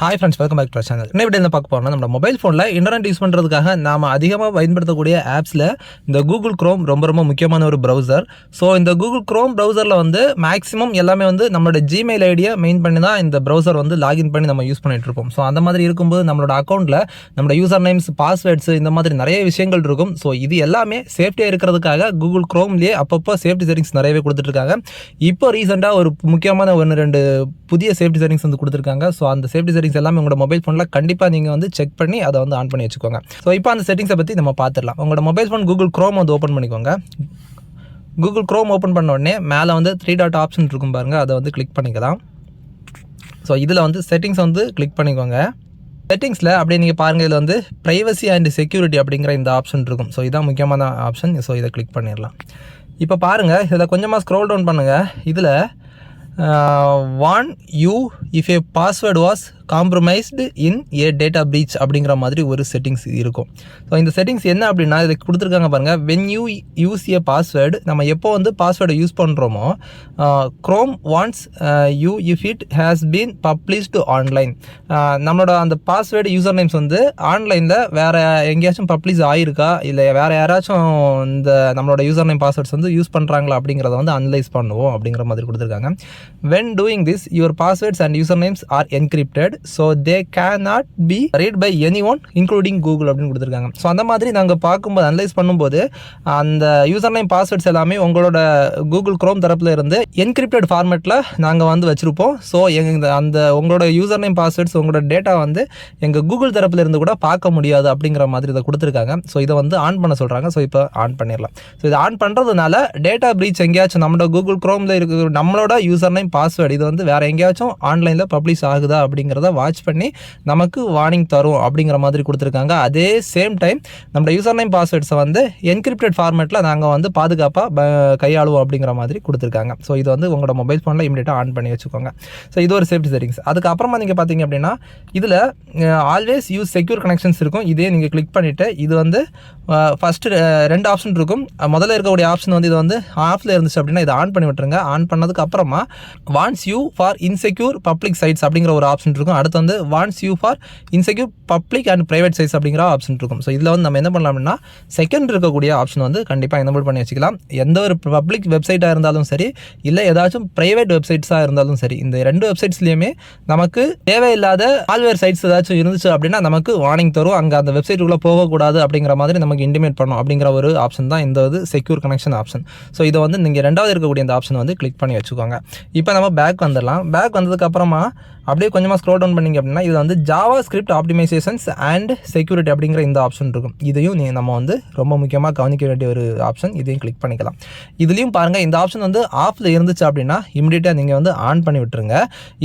Hi friends welcome back to channel என்ன video பார்க்க போறோம்னா நம்ம மொபைல் ஃபோனில் இன்டர்நெட் யூஸ் பண்ணுறதுக்காக நாம் அதிகமாக பயன்படுத்தக்கூடிய ஆப்ஸில் இந்த கூகுள் க்ரோம் ரொம்ப ரொம்ப முக்கியமான ஒரு ப்ரௌசர் ஸோ இந்த கூகுள் க்ரோம் ப்ரௌசரில் வந்து மேக்ஸிமம் எல்லாமே வந்து நம்மளோட ஜிமெயில் ஐடியை மெயின் பண்ணி தான் இந்த ப்ரௌசர் வந்து லாகின் பண்ணி நம்ம யூஸ் பண்ணிகிட்டு இருப்போம் ஸோ அந்த மாதிரி இருக்கும்போது நம்மளோட அக்கௌண்ட்டில் நம்மளோட யூசர் நேம்ஸ் பாஸ்வேர்ட்ஸ் இந்த மாதிரி நிறைய விஷயங்கள் இருக்கும். ஸோ இது எல்லாமே சேஃப்டியாக இருக்கிறதுக்காக கூகுள் க்ரோம்லேயே அப்பப்போ சேஃப்டி செட்டிங்ஸ் நிறையவே கொடுத்துட்ருக்காங்க இப்போ ரீசெண்டாக ஒரு முக்கியமான ஒன்று ரெண்டு புதிய சேஃப்டி செட்டிங்ஸ் வந்து கொடுத்துருக்காங்க. ஸோ அந்த சேஃப்டி செட்டிங்ஸ் எல்லாமே உங்களோட மொபைல் ஃபோனில் கண்டிப்பாக நீங்கள் வந்து செக் பண்ணி அதை வந்து ஆன் பண்ணி வச்சுக்கோங்க. ஸோ இப்போ அந்த செட்டிங்ஸை பற்றி நம்ம பார்த்துடலாம். உங்களோட மொபைல் ஃபோன் கூகுள் க்ரோம் வந்து ஓப்பன் பண்ணிக்கோங்க. கூகுள் க்ரோம் ஓப்பன் பண்ண உடனே மேலே வந்து த்ரீ டாட் ஆப்ஷன் இருக்கும் பாருங்கள் அதை வந்து கிளிக் பண்ணிக்கலாம். ஸோ இதில் வந்து செட்டிங்ஸ் வந்து கிளிக் பண்ணிக்கோங்க. செட்டிங்ஸில் அப்படியே நீங்கள் பாருங்கள் இதில் வந்து ப்ரைவசி அண்ட் செக்யூரிட்டி அப்படிங்கிற இந்த ஆப்ஷன் இருக்கும். ஸோ இதான் முக்கியமான ஆப்ஷன் ஸோ இதை கிளிக் பண்ணிடலாம். இப்போ பாருங்கள் இதில் கொஞ்சமாக ஸ்க்ரோல் டவுன் பண்ணுங்கள் இதில் warn you if a password was compromised in a data breach அப்படிங்கிற மாதிரி ஒரு செட்டிங்ஸ் இருக்கும். ஸோ இந்த செட்டிங்ஸ் என்ன அப்படின்னா இதை கொடுத்துருக்காங்க பாருங்கள் when you use a password நம்ம எப்போ வந்து பாஸ்வேர்டை யூஸ் பண்ணுறோமோ Chrome warns you if it has been published online நம்மளோட அந்த பாஸ்வேர்டு யூசர் நேம்ஸ் வந்து ஆன்லைனில் வேறு எங்கேயாச்சும் பப்ளிஷ் ஆகிருக்கா இல்லை வேறு யாராச்சும் இந்த நம்மளோட யூசர் நேம் பாஸ்வேர்ட்ஸ் வந்து யூஸ் பண்ணுறாங்களா அப்படிங்கிறத வந்து அனலைஸ் பண்ணுவோம் அப்படிங்கிற மாதிரி கொடுத்துருக்காங்க. When doing this your passwords and usernames are are so so they be not be anyone by anyone including Google அப்படின்னு கொடுத்துருக்காங்க. ஸோ அந்த மாதிரி நாங்கள் பார்க்கும்போது அனலைஸ் பண்ணும்போது அந்த யூசர் நேம் பாஸ்வேர்ட்ஸ் எல்லாமே உங்களோட கூகுள் க்ரோம் தரப்புல இருந்து என்கிரிப்டட் ஃபார்மேட்டில் நாங்கள் வந்து வச்சுருப்போம். ஸோ எங்கள் அந்த உங்களோட யூசர் நேம் பாஸ்வேர்ட்ஸ் உங்களோட டேட்டா வந்து எங்கள் கூகுள் தரப்புல இருந்து கூட பார்க்க முடியாது அப்படிங்கிற மாதிரி இதை கொடுத்துருக்காங்க. ஸோ இதை வந்து ஆன் பண்ண சொல்கிறாங்க ஸோ இப்போ ஆன் பண்ணிடலாம். ஸோ இதை ஆன் பண்ணுறதுனால டேட்டா ப்ரீச் எங்கேயாச்சும் நம்மளோட கூகுள் க்ரோமில் இருக்கிற நம்மளோட யூசர் ஆன்லைன் பாஸ்வேர்டு இது வந்து வேறு எங்கேயாச்சும் ஆன்லைனில் பப்ளிஷ் ஆகுதா அப்படிங்கிறத வாட்ச் பண்ணி நமக்கு வார்னிங் தரும் அப்படிங்கிற மாதிரி கொடுத்துருக்காங்க. அதே சேம் டைம் நம்மளோட யூசர் நேம் பாஸ்வேர்ட்ஸை வந்து என்கிரிப்டட் ஃபார்மேட்டில் நாங்கள் வந்து பாதுகாப்பாக கையாளுவோம் அப்படிங்கிற மாதிரி கொடுத்துருக்காங்க. ஸோ இது வந்து உங்களோட மொபைல் ஃபோனில் இமீடியட்டாக ஆன் பண்ணி வச்சுக்கோங்க. ஸோ இது ஒரு சேஃப்டி செட்டிங்ஸ் அதுக்கப்புறமா நீங்கள் பார்த்தீங்க அப்படின்னா இதில் ஆல்வேஸ் யூஸ் செக்யூர் கனெக்ஷன்ஸ் இருக்கும். இதே நீங்கள் கிளிக் பண்ணிவிட்டு இது வந்து ஃபஸ்ட்டு ரெண்டு ஆப்ஷன் இருக்கும். முதல்ல இருக்கக்கூடிய ஆப்ஷன் வந்து இது வந்து ஆஃபில் இருந்துச்சு அப்படின்னா இதை ஆன் பண்ணி விட்டுருங்க. ஆன் பண்ணதுக்கு அப்புறமா warns you for insecure public sites அப்படிங்கிற ஒரு ஆப்ஷன் இருக்கும். அடுத்து வந்து warns you for insecure public and private sites அப்படிங்கிற ஆப்ஷன் இருக்கும். ஸோ இதில் வந்து நம்ம என்ன பண்ணலாம் அப்படின்னா செகண்ட் இருக்கக்கூடிய ஆப்ஷன் வந்து கண்டிப்பாக எனபிள் பண்ணி வச்சுக்கலாம். எந்த ஒரு பப்ளிக் வெப்சைட்டாக இருந்தாலும் சரி இல்லை ஏதாச்சும் ப்ரைவேட் வெப்சைட்ஸாக இருந்தாலும் சரி இந்த ரெண்டு வெப்சைட்ஸ்லையுமே நமக்கு தேவையில்லாத ஆல்வேர் சைட்ஸ் ஏதாச்சும் இருந்துச்சு அப்படின்னா நமக்கு வார்னிங் தரும். அங்கே அந்த வெப்சைட்டுக்குள்ளே போகக்கூடாது அப்படிங்கிற மாதிரி நமக்கு இன்டிமேட் பண்ணும் அப்படிங்கிற ஒரு ஆப்ஷன் தான் இந்த இது செக்யூர் கனெக்ஷன் ஆப்ஷன் ஸோ இதை வந்து நீங்கள் ரெண்டாவது இருக்கக்கூடிய இந்த ஆப்ஷன் வந்து கிளிக் பண்ணி வச்சுக்கோங்க. இப்போ நம்ம பேக் வந்துடலாம் பேக் வந்ததுக்கப்புறமா அப்படியே கொஞ்சமாக ஸ்க்ரோல் டவுன் பண்ணிங்க அப்படின்னா இது வந்து JavaScript optimisations and security அப்படிங்கிற இந்த ஆப்ஷன் இருக்கும். இதையும் நீ நம்ம வந்து ரொம்ப முக்கியமாக கவனிக்க வேண்டிய ஒரு ஆப்ஷன் இதையும் கிளிக் பண்ணிக்கலாம். இதுலேயும் பாருங்கள் இந்த ஆப்ஷன் வந்து ஆஃபில் இருந்துச்சு அப்படின்னா இமிடியேட்டாக நீங்கள் வந்து ஆன் பண்ணி விட்டுருங்க.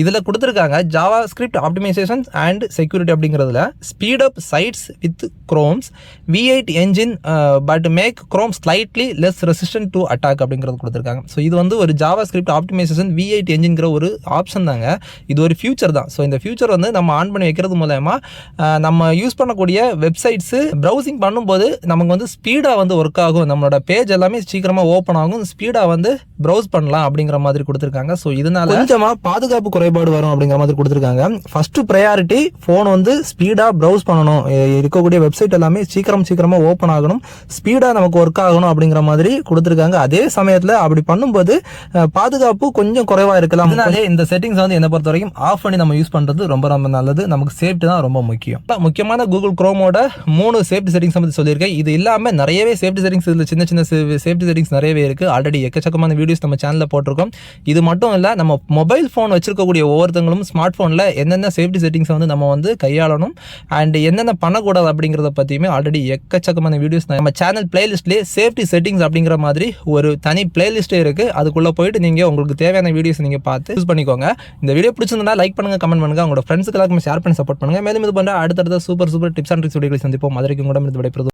இதில் கொடுத்துருக்காங்க JavaScript optimisations and security அப்படிங்கிறதுல speed up sites with Chrome's V eight engine but make Chrome slightly less resistant to attack அப்படிங்கிறது கொடுத்துருக்காங்க. ஸோ இது வந்து ஒரு JavaScript optimisation V eight என்ஜின்கிற ஒரு ஆப்ஷன் தாங்க. இது ஒரு ஃபியூ ஃபியூச்சர் தான். ஸோ இந்த ஃபியூச்சர் வந்து நம்ம ஆன் பண்ணி வைக்கிறது மூலயமா நம்ம யூஸ் பண்ணக்கூடிய வெப்சைட்ஸு ப்ரௌசிங் பண்ணும்போது நமக்கு வந்து ஸ்பீடாக வந்து ஒர்க் ஆகும். நம்மளோட பேஜ் எல்லாமே சீக்கிரமாக ஓப்பன் ஆகும். ஸ்பீடாக வந்து ப்ரௌஸ் பண்ணலாம் அப்படிங்கிற மாதிரி கொடுத்துருக்காங்க. ஸோ இதனால கொஞ்சமாக பாதுகாப்பு குறைபாடு வரும் அப்படிங்கிற மாதிரி கொடுத்துருக்காங்க. ஃபர்ஸ்ட் ப்ரையாரிட்டி ஃபோன் வந்து ஸ்பீடாக ப்ரௌஸ் பண்ணணும். இருக்கக்கூடிய வெப்சைட் எல்லாமே சீக்கிரம் சீக்கிரமாக ஓப்பன் ஆகணும். ஸ்பீடாக நமக்கு ஒர்க் ஆகணும் அப்படிங்கிற மாதிரி கொடுத்துருக்காங்க. அதே சமயத்தில் அப்படி பண்ணும்போது பாதுகாப்பு கொஞ்சம் குறைவாக இருக்கலாம். இந்த செட்டிங்ஸ் வந்து என்னை பொறுத்த வரைக்கும் ஆஃப் பண்ணி நம்ம யூஸ் பண்ணுறது ரொம்ப ரொம்ப நல்லது. நமக்கு சேஃப்டி தான் ரொம்ப முக்கியம். இப்போ முக்கியமான கூகுள் க்ரோமோட மூணு சேஃப்டி செட்டிங்ஸ் பற்றி சொல்லியிருக்கேன். இது இல்லாமல் நிறையவே சேஃப்டி செட்டிங்ஸ் இதில் சின்ன சின்ன சேஃப்டி செட்டிங்ஸ் நிறையவே இருக்குது ஆல்ரெடி எக்கச்சக்கமான வீடியோஸ் நம்ம சேனலில் போட்டிருக்கோம். இது மட்டும் இல்லை நம்ம மொபைல் ஃபோன் வச்சிருக்கக்கூடிய ஒவ்வொருத்தங்களும் ஸ்மார்ட் ஃபோனில் என்னென்ன சேஃப்டி செட்டிங்ஸை வந்து நம்ம வந்து கையாளணும். அண்ட் என்னென்ன பண்ணக்கூடாது அப்படிங்கிறத பற்றியுமே ஆல்ரெடி எக்கச்சக்கமான வீடியோஸ் நம்ம சேனல் பிளேலிஸ்ட்லேயே சேஃப்டி செட்டிங்ஸ் அப்படிங்கிற மாதிரி ஒரு தனி பிளேலிஸ்ட்டே இருக்குது அதுக்குள்ளே போயிட்டு நீங்கள் உங்களுக்கு தேவையான வீடியோஸ் நீங்கள் பார்த்து யூஸ் பண்ணிக்கோங்க. இந்த வீடியோ பிடிச்சிருந்தா லைக் பண்ணுங்கள் கமெண்ட் பண்ணுங்க உங்களோட ஃப்ரெண்ட்ஸுக்கு எல்லாருக்கும் ஷேர் பண்ணி சப்போர்ட் பண்ணுங்க. மேலும் இது பண்ணுற அடுத்தடுத்த super super tips and tricks வீடியோக்களை சந்திப்போம். மதுரைக்கு கூட இருந்து விடைபெறுது